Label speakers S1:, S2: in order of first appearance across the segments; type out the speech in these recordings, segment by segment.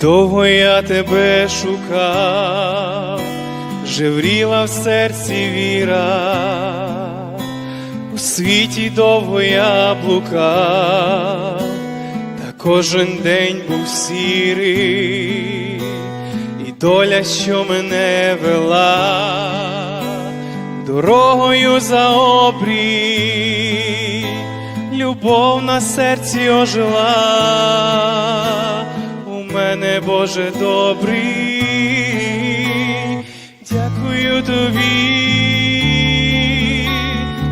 S1: довго я тебе шукав, жевріла в серці віра, у світі довго я блукав, та кожен день був сірий, і доля, що мене вела, дорогою за обрій, любов на серці ожила, Боже добрий, дякую тобі,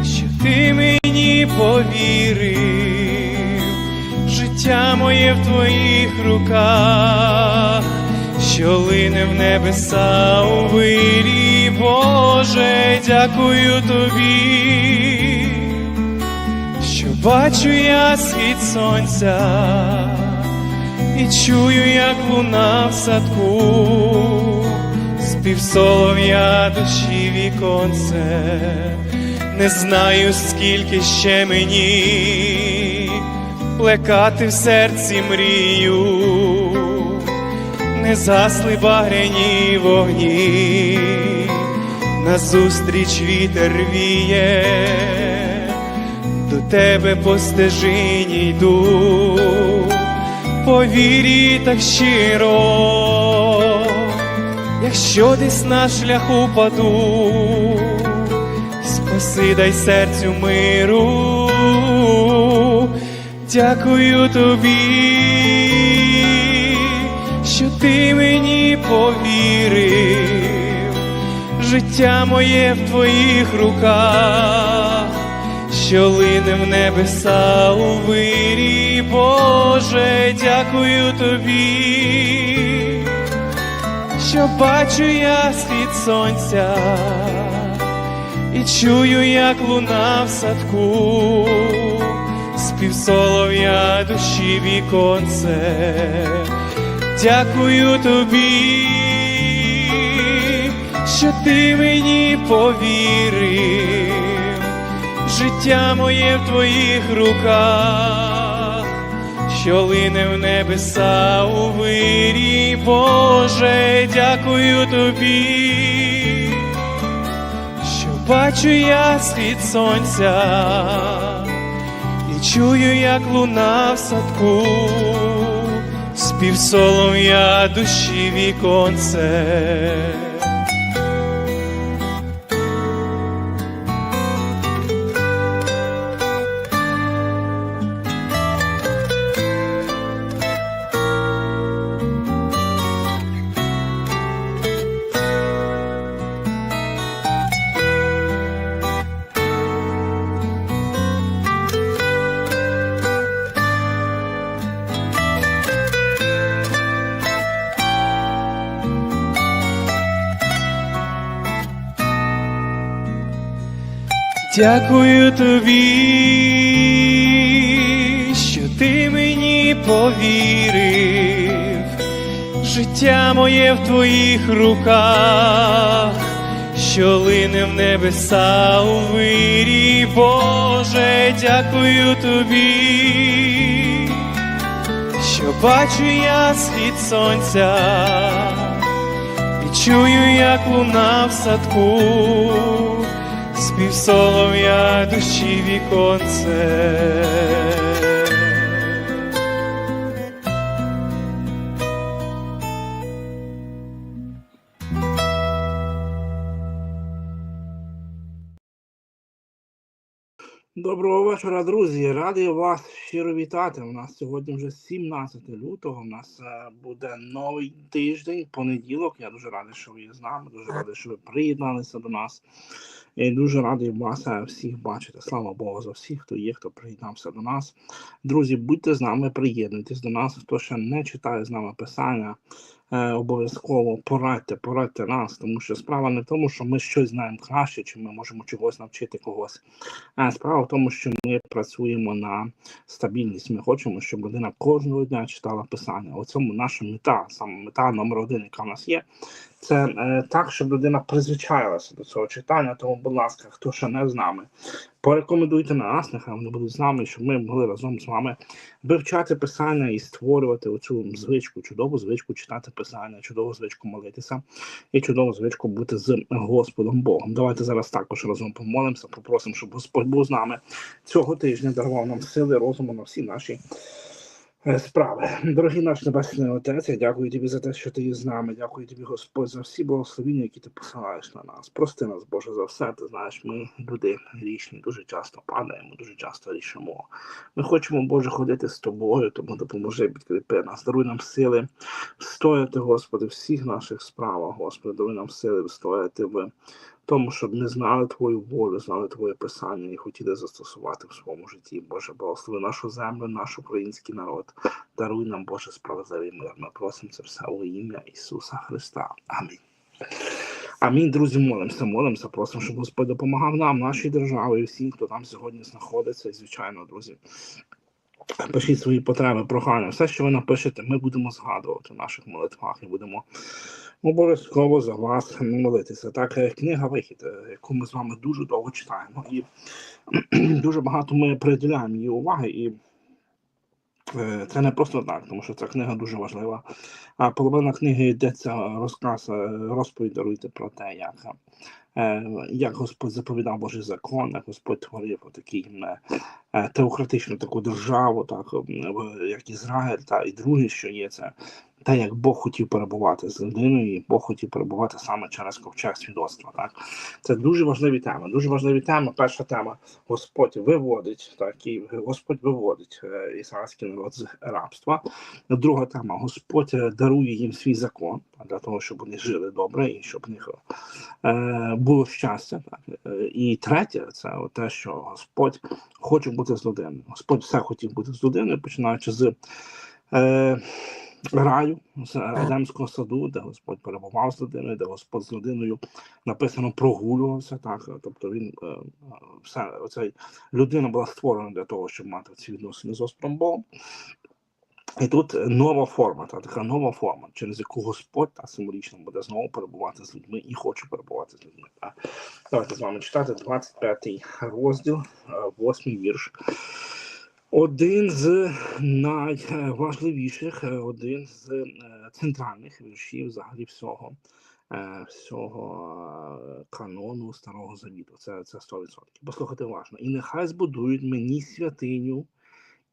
S1: що ти мені повірив, життя моє в твоїх руках, що лине в небеса у вирі, Боже, дякую тобі що бачу я світ сонця і чую, як луна в садку, спів солов'я душі віконце, не знаю, скільки ще мені плекати в серці мрію, не засли багряні вогні, назустріч вітер віє. До тебе по стежині йду, по вірі так щиро, якщо десь на шляху паду, спаси дай серцю миру, дякую тобі, що ти мені повірив, життя моє в твоїх руках що лине в небеса у вирі, Боже, дякую тобі, що бачу я світ сонця і чую, як луна в садку, спів солов'я душі віконце, дякую тобі, що ти мені повірив життя моє в твоїх руках, що лине в небеса у вирі, Боже, дякую тобі, що бачу я схід сонця і чую, як луна в садку, спів солов'я душі віконце. Дякую тобі, що ти мені повірив, життя моє в твоїх руках, що лине в небеса у вирі, Боже, дякую тобі, що бачу я схід сонця. І чую, як луна в садку спів солом'я душі віконце.
S2: Доброго вечора, друзі. Радий вас щиро вітати. У нас сьогодні вже 17 лютого. У нас е, буде новий тиждень, понеділок. Я дуже радий, що ви з нами. Дуже радий, що ви приєдналися до нас. І дуже радий вас е, всіх бачити. Слава Богу, за всіх, хто є, хто приєднався до нас. Друзі, будьте з нами, приєднуйтесь до нас. Хто ще не читає з нами писання, е, обов'язково порадьте, порадьте нас, тому що справа не в тому, що ми щось знаємо краще, чи ми можемо чогось навчити когось. А справа в тому, що ми працюємо на стабільність. Ми хочемо, щоб людина кожного дня читала писання. У цьому наша мета, саме мета номер один, яка в нас є, це е, так, щоб людина призвичаїлася до цього читання. Тому, будь ласка, хто ще не з нами, порекомендуйте нас, нехай вони будуть з нами, щоб ми могли разом з вами вивчати писання і створювати оцю звичку, чудову звичку читати писання, чудову звичку молитися і чудову звичку бути з Господом Богом. Давайте зараз також разом помолимося, попросимо, щоб Господь був з нами цього тижня, дарував нам сили, розуму на всі наші. Е, Справи, дорогий наш небесний отець, я дякую тобі за те, що ти є з нами. Дякую тобі, Господь, за всі благословіння, які ти посилаєш на нас. Прости нас, Боже, за все. Ти знаєш, ми люди грішні, дуже часто падаємо, дуже часто рішимо. Ми хочемо, Боже, ходити з тобою, тому допоможи, підкріпи нас. Даруй нам сили встояти, Господи, всіх наших справах, Господи, даруй нам сили встояти в тому, щоб ми знали Твою волю, знали Твоє писання і хотіли застосувати в своєму житті. Боже, благослови нашу землю, наш український народ. Даруй нам, Боже, справедливий мир. Ми просимо це все у ім'я Ісуса Христа. Амінь. Амінь, друзі, молимося, молимося, просимо, щоб Господь допомагав нам, нашій державі, і всім, хто там сьогодні знаходиться. І, звичайно, друзі, пишіть свої потреби, прохання. Все, що ви напишете, ми будемо згадувати в наших молитвах і будемо обов'язково за вас молитися. Так, е, книга Вихід, е, яку ми з вами дуже довго читаємо, і дуже багато ми приділяємо її уваги. І е, це не просто так, тому що ця книга дуже важлива. А половина книги йдеться розказ, розповідь даруйте про те, як, як Господь заповідав Божий закон, як Господь творив такий теократичну таку державу, так як Ізраїль, та і друге, що є це. Те, як Бог хотів перебувати з людиною, і Бог хотів перебувати саме через ковчег свідоцтва. Так це дуже важливі теми. Дуже важливі теми. Перша тема Господь виводить, так і Господь виводить е, ізраїльський народ з рабства. Друга тема Господь е, дарує їм свій закон для того, щоб вони жили добре і щоб в них е, було щастя. Так. І третє, це те, що Господь хоче бути з людиною. Господь все хотів бути з людиною, починаючи з раю, з Едемського саду, де Господь перебував з людиною, де Господь з людиною написано прогулювався. Так, тобто він е, е, все оцей людина була створена для того, щоб мати ці відносини з Господом Богом. І тут нова форма, та така нова форма, через яку Господь та символічно буде знову перебувати з людьми і хоче перебувати з людьми. Та. Давайте з вами читати 25-й розділ, 8 вірш. Один з найважливіших, е, один з е, центральних віршів взагалі всього, е, всього канону Старого Завіту. Це, це 100%. Послухайте уважно. І нехай збудують мені святиню,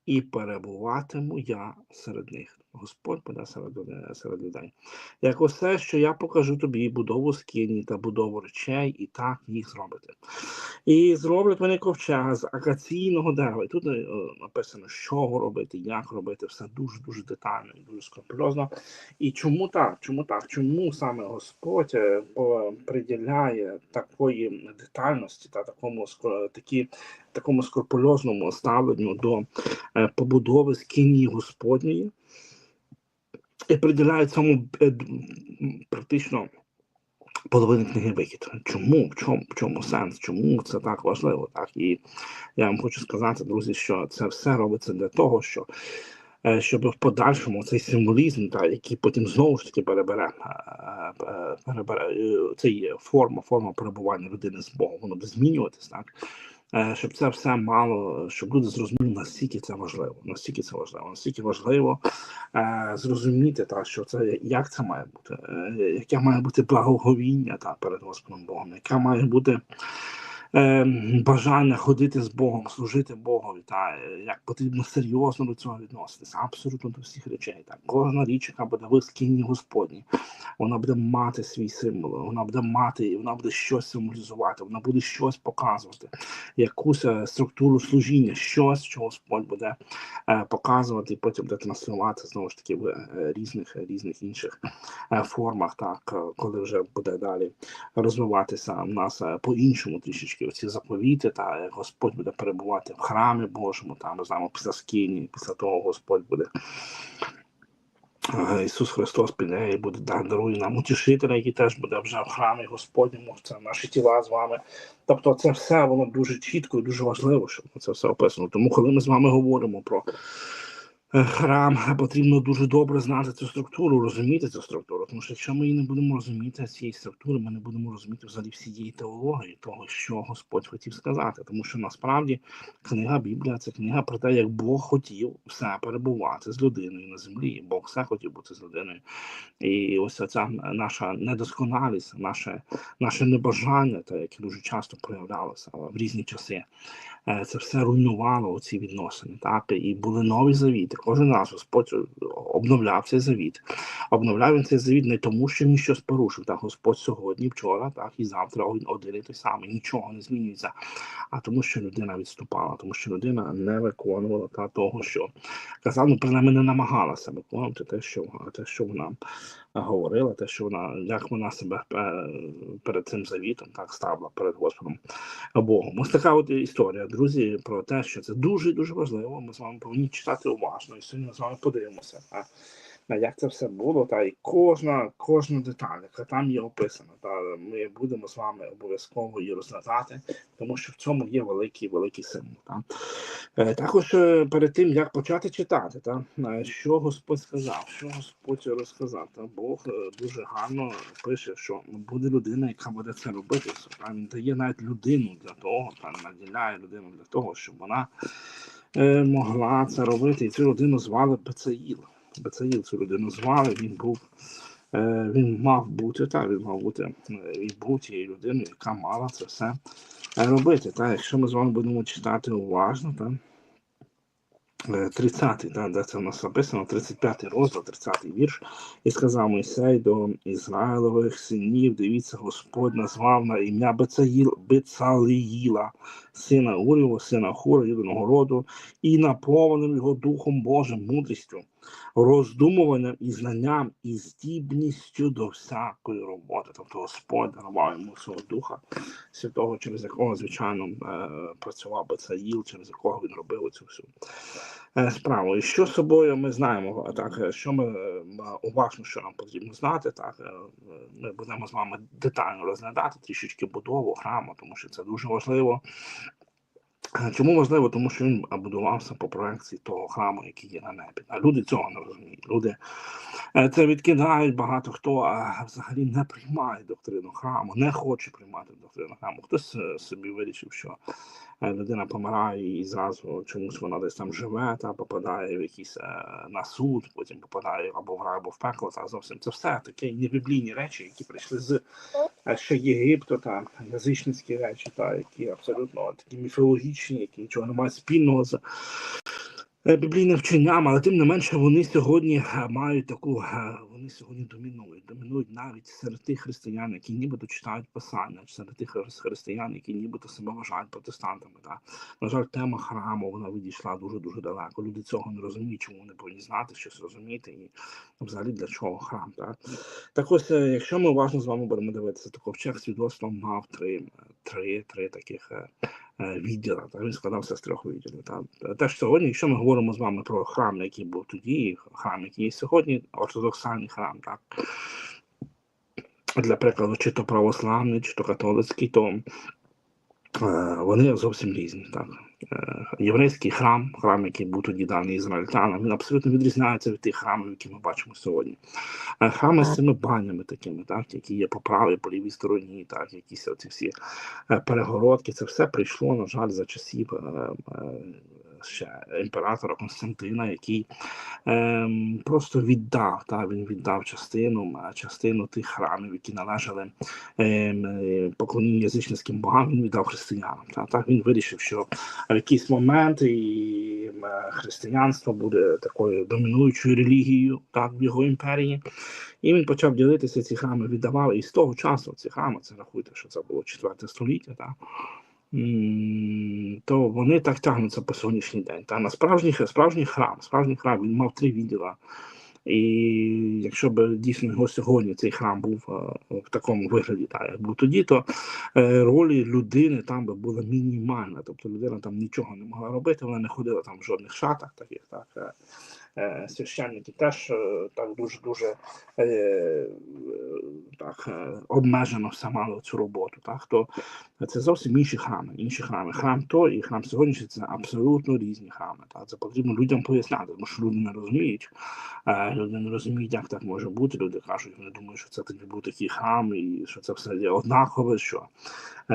S2: і перебуватиму я серед них. Господь буде серед, серед людей. Як усе, що я покажу тобі, будову скині та будову речей, і так їх зробити. І зроблять вони ковчега з акаційного дерева. І тут е, написано, що робити, як робити, все дуже дуже детально і дуже скрупульозно. І чому так? Чому так? Чому саме Господь е, приділяє такої детальності та такому такі, такому скрупульозному ставленню до е, побудови скині Господньої? І приділяє цьому е, практично половини книги вихід. Чому? В чому, в чому сенс? Чому це так важливо? Так і я вам хочу сказати, друзі, що це все робиться для того, що е, щоб в подальшому цей символізм, та, який потім знову ж таки перебере, перебере цей форма, форма перебування людини з Богом, воно буде змінюватись, так. Е, Щоб це все мало, щоб люди зрозуміли, наскільки це важливо, наскільки це важливо, наскільки важливо е, зрозуміти, та, що це як це має бути, е, яке має бути благоговіння та, перед Господом Богом, яке має бути е, бажання ходити з Богом, служити Богові, та е, як потрібно серйозно до цього відноситися, абсолютно до всіх речей. Так. Кожна річ, яка буде в скині Господній, вона буде мати свій символ, вона буде мати, вона буде щось символізувати, вона буде щось показувати, якусь е, структуру служіння, щось, що Господь буде е, показувати, і потім буде транслювати знову ж таки в е, різних різних інших е, формах, так е, коли вже буде далі розвиватися в нас е, по-іншому трішечки оці заповіти, та Господь буде перебувати в храмі Божому, там ми знаємо після скині, після того Господь буде. е, Ісус Христос піде і буде да- дарує нам утішителя, який теж буде вже в храмі Господньому, це наші тіла з вами. Тобто, це все воно дуже чітко і дуже важливо, щоб це все описано. Тому, коли ми з вами говоримо про храм, потрібно дуже добре знати цю структуру, розуміти цю структуру. Тому що якщо ми її не будемо розуміти цієї структури, ми не будемо розуміти взагалі всієї теології, того, що Господь хотів сказати. Тому що насправді книга Біблія це книга про те, як Бог хотів все перебувати з людиною на землі. Бог все хотів бути з людиною. І ось ця наша недосконалість, наше, наше небажання, те, яке дуже часто проявлялося в різні часи. Е, Це все руйнувало ці відносини, так і були нові завіти. Кожен раз Господь обновляв цей завіт. Обновляв він цей завіт не тому, що він щось порушив. Так, Господь сьогодні, вчора, так і завтра один і той самий, нічого не змінюється. А тому, що людина відступала, тому що людина не виконувала та того, що казав, ну принаймні не намагалася виконувати те, що те, що вона говорила, те, що вона як вона себе е, перед цим завітом так ставила перед Господом Богом. Ось така от історія, друзі, про те, що це дуже дуже важливо. Ми з вами повинні читати уважно і сьогодні ми з вами подивимося. Як це все було, та і кожна кожна деталь, яка там є описана, та ми будемо з вами обов'язково її розглядати, тому що в цьому є великий великий символ. Та. Е, Також е, перед тим як почати читати, та е, що Господь сказав, що Господь розказав, та Бог дуже гарно пише, що буде людина, яка буде це робити. Та він дає навіть людину для того, та наділяє людину для того, щоб вона могла це робити. І цю людину звали Бецаїл. Бецаїл цю людину звали. Він був. е, Він мав бути, та він мав бути е, і був тією людиною, яка мала це все е, робити. Та якщо ми з вами будемо читати уважно, та 30-й, да, де це в нас написано, 35-й розділ, 30-й вірш. І сказав Мойсей до Ізраїлових синів, дивіться, Господь назвав на ім'я Бецаїл, Бецаліїла, сина Урєва, сина Хура, єдиного роду, і наповнив його Духом Божим, мудрістю, роздумуванням і знанням, і здібністю до всякої роботи. Тобто Господь дарував йому свого духа святого, через якого, звичайно, е, працював Бецаїл, через якого він робив цю всю е, справу. І що собою ми знаємо, так, е, що ми уважно, що нам потрібно знати, так ми будемо з вами детально розглядати трішечки будову храму, тому що це дуже важливо. Е, Чому важливо? Тому що він е, будувався по проекції того храму, який є на небі. А люди цього не розуміють. Люди е, це відкидають багато хто а взагалі не приймає доктрину храму, не хоче приймати доктрину храму. Хтось е, собі вирішив, що е, людина помирає і зразу чомусь вона десь там живе, та попадає в якийсь е, на суд, потім попадає або в рай, або в пекло. Та зовсім це все такі небіблійні речі, які прийшли з е, ще Єгипту, та язичницькі речі, та які абсолютно такі міфологічні, які нічого не мають спільного з е, біблійним вченням, але тим не менше вони сьогодні е, мають таку, е, вони сьогодні домінують, домінують навіть серед тих християн, які нібито читають писання, серед тих християн, які нібито себе вважають протестантами. Та. На жаль, тема храму вона відійшла дуже дуже далеко. Люди цього не розуміють, чому вони повинні знати, щось розуміти, і взагалі для чого храм. Так, так ось, якщо ми уважно з вами будемо дивитися, то ковчег свідоцтва мав три, три, три таких. е, е, відділа. Так, він складався з трьох відділів. Так. Теж сьогодні, якщо ми говоримо з вами про храм, який був тоді, храм, який є сьогодні, ортодоксальний храм, так. Для прикладу, чи то православний, чи то католицький, то е, вони зовсім різні. Так. Е, єврейський храм, храм, який був тоді даний ізраїльтянам, він абсолютно відрізняється від тих храмів, які ми бачимо сьогодні. Е, Храми з цими банями такими, так, які є по правій, по лівій стороні, так, якісь оці всі е, перегородки, це все прийшло, на жаль, за часів імператора Константина, який ем, просто віддав, та, він віддав частину, е, частину тих храмів, які належали ем, е, поклонінню язичницьким богам, він віддав християнам. Та, так він вирішив, що в якийсь момент і е, християнство буде такою домінуючою релігією так, в його імперії. І він почав ділитися ці храми, віддавав. І з того часу ці храми, це рахуйте, що це було 4 століття, так, то вони так тягнуться по сьогоднішній день. Та на справжній, справжній храм, справжній храм він мав три відділа. І якщо б дійсно його сьогодні цей храм був е, в такому вигляді, так, як був тоді, то е, ролі людини там би була мінімальна. Тобто людина там нічого не могла робити, вона не ходила там в жодних шатах, таких так. Е, священники теж е, так дуже дуже е, так обмежено все мали цю роботу. Так то це зовсім інші храми. Інші храми. Храм той і храм сьогоднішній це абсолютно різні храми. Так це потрібно людям поясняти, тому що люди не розуміють. Люди не розуміють, як так може бути. Люди кажуть, вони думають, що це тоді був такий храм, і що це все є однакове. Що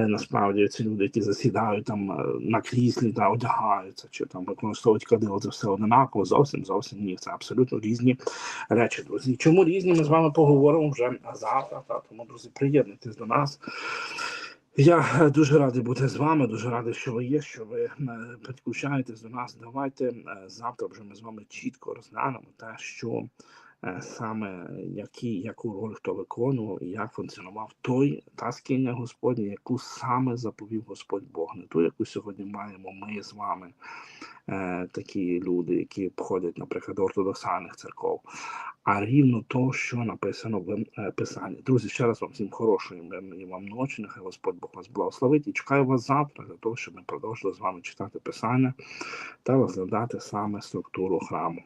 S2: насправді ці люди, які засідають там е, на кріслі та одягаються, чи там використовують кадило, це все однаково. Зовсім зовсім ні. Це абсолютно різні речі, друзі. Чому різні? Ми з вами поговоримо вже завтра. Та тому, друзі, приєднуйтесь до нас. Я е, дуже радий бути з вами, дуже радий, що ви є, що ви е, підключаєтесь до нас. Давайте е, завтра вже ми з вами чітко розглянемо те, що е, саме які, яку роль хто виконував і як функціонував той та скиня Господня, яку саме заповів Господь Бог, не ту, яку сьогодні маємо ми з вами, е, такі люди, які входять, наприклад, до ортодоксальних церков, а рівно то, що написано в е, Писанні. Друзі, ще раз вам всім хорошої мирної вам ночі. Нехай Господь Бог вас благословить і чекаю вас завтра для того, щоб ми продовжили з вами читати Писання та розглядати саме структуру храму.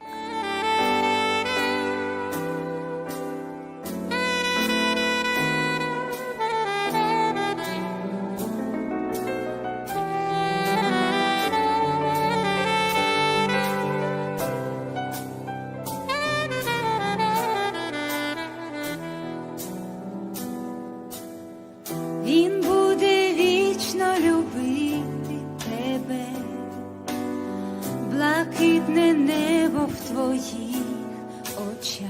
S3: te